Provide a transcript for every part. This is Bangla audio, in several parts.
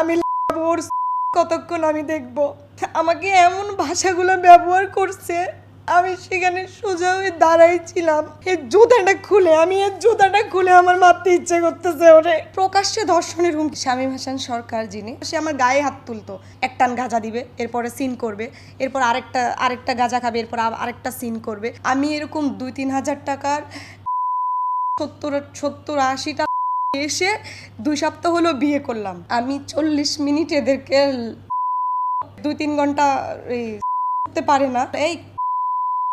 আমি ওর কতক্ষণ আমি দেখব? আমাকে এমন ভাষাগুলো ব্যবহার করছে, আমি সেখানে সোজা হয়ে দাঁড়াইছিলাম এর জুতাটা খুলে, আমি এর জুতাটা খুলে আমার মারতে ইচ্ছে করতেছে ওরে। প্রকাশ্যে ধর্ষণের হুমকি, শামীম হাসান সরকার যিনি, সে আমার গায়ে হাত তুলতো। একটান গাঁজা দিবে, এরপরে সিন করবে, এরপর আরেকটা আরেকটা গাঁজা খাবে, এরপর আরেকটা সিন করবে। আমি এরকম দুই তিন হাজার টাকার সত্তর সত্তর, আশিটা এসে দুই সপ্তাহ হলো বিয়ে করলাম। আমি চল্লিশ মিনিট এদেরকে দুই তিন ঘণ্টা করতে পারে না। এই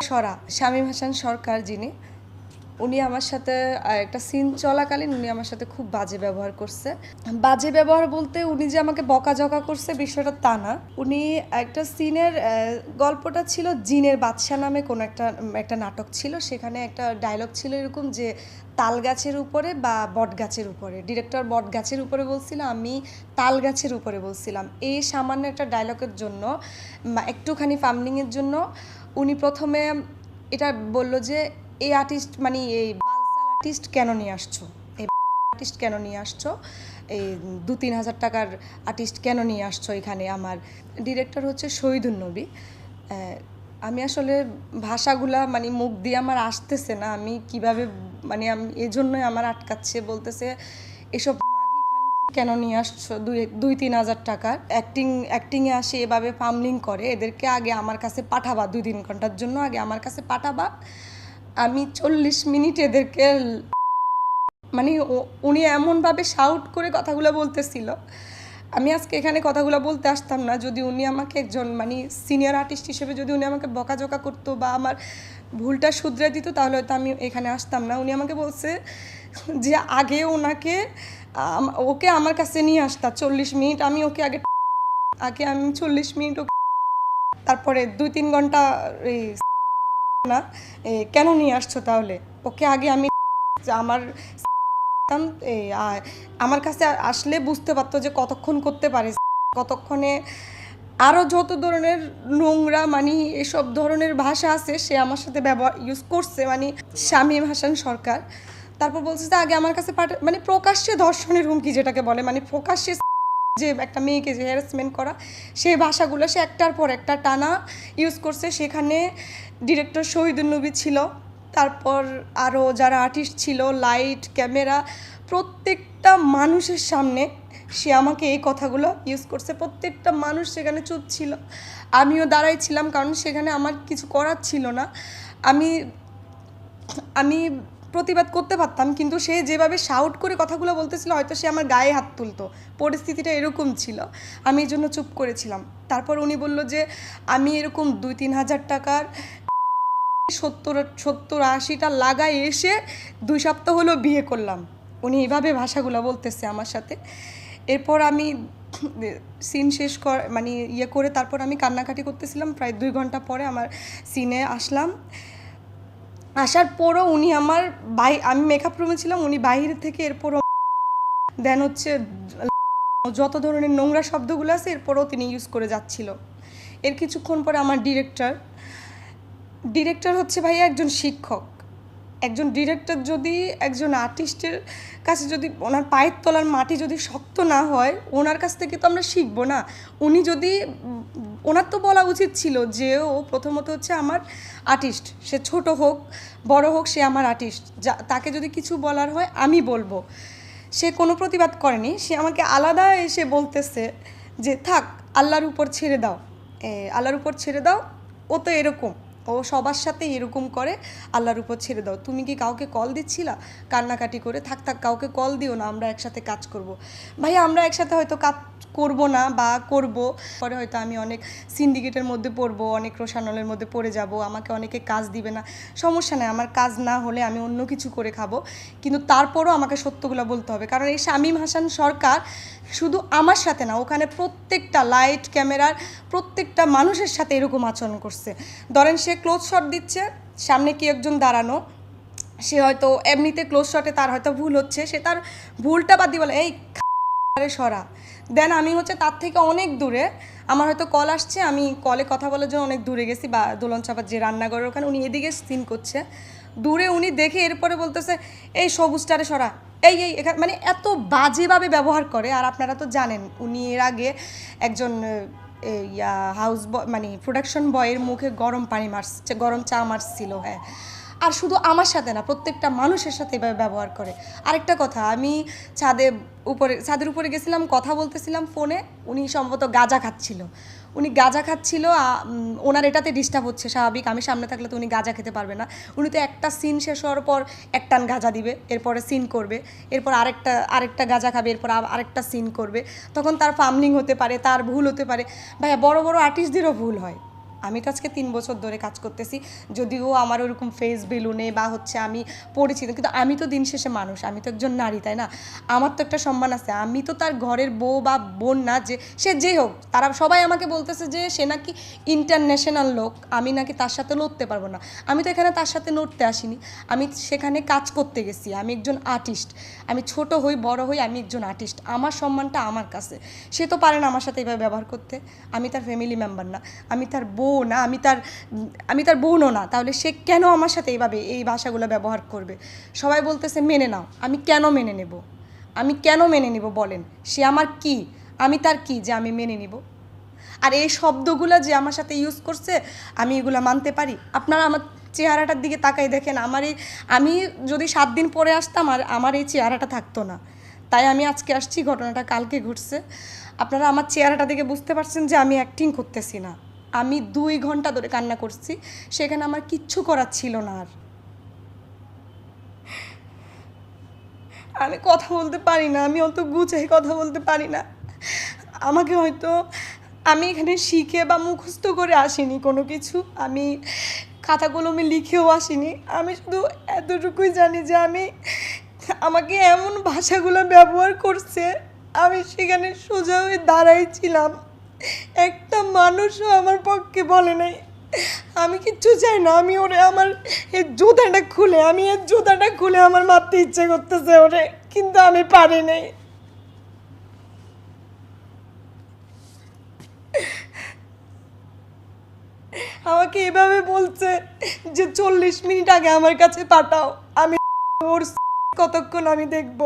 সরা স্বামী ভাসান সরকার যিনি উনি আমার সাথে একটা সিন চলাকালীন উনি আমার সাথে খুব বাজে ব্যবহার করছে। বাজে ব্যবহার বলতে উনি যে আমাকে বকাঝকা করছে বিষয়টা তা না। উনি একটা সিনের গল্পটা ছিল জিনের বাদশা নামে কোনো একটা একটা নাটক ছিল। সেখানে একটা ডায়লগ ছিল এরকম যে তাল গাছের উপরে বা বট গাছের উপরে। ডিরেক্টর বট গাছের উপরে বলছিল, আমি তাল গাছের উপরে বলছিলাম। এই সামান্য একটা ডায়লগের জন্য একটুখানি ফার্মিংয়ের জন্য উনি প্রথমে এটা বলল যে এই আর্টিস্ট মানে এই বালসাল আর্টিস্ট কেন নিয়ে আসছো? এই আর্টিস্ট কেন নিয়ে আসছো? এই দু তিন হাজার টাকার আর্টিস্ট কেন নিয়ে আসছো এখানে? আমার ডিরেক্টর হচ্ছে শহীদুল নবী। আমি আসলে ভাষাগুলা মানে মুখ দিয়ে আমার আসতেছে না। আমি কীভাবে মানে আমি এজন্যই আমার আটকাচ্ছে, বলতেছে, এসব কেন নিয়ে আসছো? দুই দুই তিন হাজার টাকার অ্যাক্টিং অ্যাক্টিংয়ে আসে, এভাবে পামলিং করে। এদেরকে আগে আমার কাছে পাঠাবা, দুই তিন ঘণ্টার জন্য আগে আমার কাছে পাঠাবা। আমি চল্লিশ মিনিট এদেরকে মানে উনি এমনভাবে শাউট করে কথাগুলো বলতেছিল। আমি আজকে এখানে কথাগুলো বলতে আসতাম না, যদি উনি আমাকে একজন মানে সিনিয়র আর্টিস্ট হিসেবে যদি উনি আমাকে বকাঝকা করতো বা আমার ভুলটা শুধরে দিত, তাহলে হয়তো আমি এখানে আসতাম না। উনি আমাকে বলছে যে আগে ওনাকে ওকে আমার কাছে নিয়ে আসতা, চল্লিশ মিনিট, আমি ওকে আগে আগে আমি চল্লিশ মিনিট ওকে, তারপরে দুই তিন ঘণ্টা এই না কেন নিয়ে আসছো তাহলে? ওকে আগে আমি আমার আমার কাছে আসলে বুঝতে পারতো যে কতক্ষণ করতে পারে, কতক্ষণে আরও যত ধরনের নোংরা মানে এসব ধরনের ভাষা আছে, সে আমার সাথে ব্যবহার ইউজ করছে মানে শামীম হাসান সরকার। তারপর বলছে যে আগে আমার কাছে পাঠা মানে প্রকাশ্যে ধর্ষণের হুমকি যেটাকে বলে মানে প্রকাশ্যে যে একটা মেয়েকে যে হ্যারাসমেন্ট করা সেই ভাষাগুলো সে একটার পর একটা টানা ইউজ করছে। সেখানে ডিরেক্টর শহীদুল নবী ছিল, তারপর আরও যারা আর্টিস্ট ছিল লাইট ক্যামেরা প্রত্যেকটা মানুষের সামনে সে আমাকে এই কথাগুলো ইউজ করছে। প্রত্যেকটা মানুষ সেখানে চুপ ছিল। আমিও দাঁড়াই ছিলাম, কারণ সেখানে আমার কিছু করার ছিল না। আমি আমি প্রতিবাদ করতে পারতাম, কিন্তু সে যেভাবে শাউট করে কথাগুলো বলতেছিল, হয়তো সে আমার গায়ে হাত তুলতো। পরিস্থিতিটা এরকম ছিল। আমি এই জন্য চুপ করেছিলাম। তারপর উনি বলল যে, আমি এরকম দুই তিন হাজার টাকার সত্তর সত্তর আশিটা লাগাই এসে দুই সপ্তাহ হলো বিয়ে করলাম। উনি এভাবে ভাষাগুলো বলতেছে আমার সাথে। এরপর আমি সিন শেষ কর মানে ইয়ে করে তারপর আমি কান্নাকাটি করতেছিলাম। প্রায় দুই ঘণ্টা পরে আমার সিনে আসলাম। আসার পরও উনি আমার বাই আমি মেকআপ রুমে ছিলাম, উনি বাইরে থেকে এরপরও দেন হচ্ছে যত ধরনের নোংরা শব্দগুলো আছে এরপরও তিনি ইউজ করে যাচ্ছিল। এর কিছুক্ষণ পরে আমার ডিরেক্টর ডিরেক্টর হচ্ছে ভাইয়া একজন শিক্ষক। একজন ডিরেক্টর যদি একজন আর্টিস্টের কাছে যদি ওনার পায়ের তলার মাটি যদি শক্ত না হয়, ওনার কাছ থেকে তো আমরা শিখব না। উনি যদি ওনার তো বলা উচিত ছিল যে ও প্রথমত হচ্ছে আমার আর্টিস্ট। সে ছোট হোক, বড় হোক, সে আমার আর্টিস্ট। যা, তাকে যদি কিছু বলার হয় আমি বলব। সে কোনো প্রতিবাদ করেনি। সে আমাকে আলাদা এসে বলতেছে যে, থাক, আল্লাহর উপর ছেড়ে দাও। আল্লাহর উপর ছেড়ে দাও, ও তো এরকম। ও সবার সাথে এরকম করে, আল্লাহর উপর ছেড়ে দাও। তুমি কি কাউকে কল দিচ্ছিলা? কান্নাকাটি করে, থাক থাক, কাউকে কল দিও না, আমরা একসাথে কাজ করব। ভাই আমরা একসাথে হয়তো কাজ করব না বা করব। পরে হয়তো আমি অনেক সিন্ডিকেটের মধ্যে পড়ব, অনেক রোশানলের মধ্যে পড়ে যাব, আমাকে অনেকে কাজ দিবে না। সমস্যা নেই, আমার কাজ না হলে আমি অন্য কিছু করে খাব। কিন্তু তারপরও আমাকে সত্যগুলো বলতে হবে। কারণ এই শামীম হাসান সরকার শুধু আমার সাথে না, ওখানে প্রত্যেকটা লাইট ক্যামেরার প্রত্যেকটা মানুষের সাথে এরকম আচরণ করছে। ধরেন সে ক্লোজ শট দিচ্ছে, সামনে কি একজন দাঁড়ানো? সে হয়তো এমনিতে ক্লোজ শটে তার হয়তো ভুল হচ্ছে, সে তার ভুলটা বাদ দিয়ে বলে, এই আরে সরা। দেন আমি হচ্ছে তার থেকে অনেক দূরে, আমার হয়তো কল আসছে, আমি কলে কথা বলার জন্য অনেক দূরে গেছি, বা দোলন চাপার যে রান্নাঘরের ওখানে উনি এদিকে সিন করছে। দূরে উনি দেখে এরপরে বলতেছে, এই সবুজটারে সরা। এই এই এখানে মানে এত বাজেভাবে ব্যবহার করে, আর আপনারা তো জানেন, উনি এর আগে একজন ইয়া হাউস মানে প্রোডাকশন বয়ের মুখে গরম পানি মারছে, গরম চা মারছিল হ্যাঁ। আর শুধু আমার সাথে না, প্রত্যেকটা মানুষের সাথে এভাবে ব্যবহার করে। আরেকটা কথা, আমি ছাদে উপরে ছাদের উপরে গেছিলাম, কথা বলতেছিলাম ফোনে, উনি সম্ভবত গাঁজা খাচ্ছিল। উনি গাঁজা খাচ্ছিল ওনার এটাতে ডিস্টার্ব হচ্ছে স্বাভাবিক, আমি সামনে থাকলে তো উনি গাঁজা খেতে পারবে না। উনি তো একটা সিন শেষ হওয়ার পর এক টান গাঁজা দিবে, এরপরে সিন করবে, এরপর আরেকটা আরেকটা গাঁজা খাবে, এরপর আরেকটা সিন করবে। তখন তার ফার্মলিং হতে পারে, তার ভুল হতে পারে। ভাইয়া, বড় বড় আর্টিস্টদেরও ভুল হয়। আমি তো আজকে তিন বছর ধরে কাজ করতেছি, যদিও আমার ওরকম ফেস বেলুনে বা হচ্ছে আমি পরিচিত কিন্তু আমি তো দিন শেষে মানুষ, আমি তো একজন নারী, তাই না? আমার তো একটা সম্মান আছে, আমি তো তার ঘরের বউ বা বোন না, যে সে যেই হোক, তারা সবাই আমাকে বলতেছে যে সে নাকি ইন্টারন্যাশনাল লোক, আমি নাকি তার সাথে লড়তে পারব না। আমি তো এখানে তার সাথে লড়তে আসিনি, আমি সেখানে কাজ করতে গেছি, আমি একজন আর্টিস্ট আমি ছোট হই, বড় হই, আমি একজন আর্টিস্ট আমার সম্মানটা আমার কাছে। সে তো পারে না আমার সাথে এইভাবে ব্যবহার করতে, আমি তার ফ্যামিলি মেম্বার না, আমি তার বউ না, আমি তার আমি তার বোনও না, তাহলে সে কেন আমার সাথে এইভাবে এই ভাষাগুলো ব্যবহার করবে? সবাই বলতেছে, মেনে নাও। আমি কেন মেনে নেব? আমি কেন মেনে নিব বলেন? সে আমার কি? আমি তার কি যে আমি মেনে নিব? আর এই শব্দগুলো যে আমার সাথে ইউজ করছে, আমি এগুলো মানতে পারি? আপনারা আমার চেহারাটার দিকে তাকাই দেখেন, আমার এই, আমি যদি সাত দিন পরে আসতাম, আর আমার এই চেহারাটা থাকতো না। তাই আমি আজকে আসছি, ঘটনাটা কালকে ঘটছে। আপনারা আমার চেহারাটা দেখে বুঝতে পারছেন যে আমি অ্যাক্টিং করতেছি না। আমি দুই ঘণ্টা ধরে কান্না করছি, সেখানে আমার কিচ্ছু করার ছিল না আর। আমি কথা বলতে পারি না, আমি অত গুছাই কথা বলতে পারি না। আমাকে হয়তো আমি এখানে শিখে বা মুখস্থ করে আসিনি কোনো কিছু, আমি খাতা কলমে লিখেও আসিনি, আমি শুধু এতটুকুই জানি যে আমি আমাকে এমন ভাষাগুলো ব্যবহার করছে, আমি সেখানে সোজা হয়ে দাঁড়াইছিলাম একটা মানুষও আমার পক্ষে বলে নাই। আমি কিচ্ছু চাই না, আমি ওরে আমার এই জুতাটা খুলে, আমি এর জুতাটা খুলে আমার মারতে ইচ্ছে করতেছে ওরে, কিন্তু আমি পারি নাই। আমাকে এভাবে বলছে যে চল্লিশ মিনিট আগে আমার কাছে পাঠাও, আমি ওর কতক্ষণ আমি দেখব।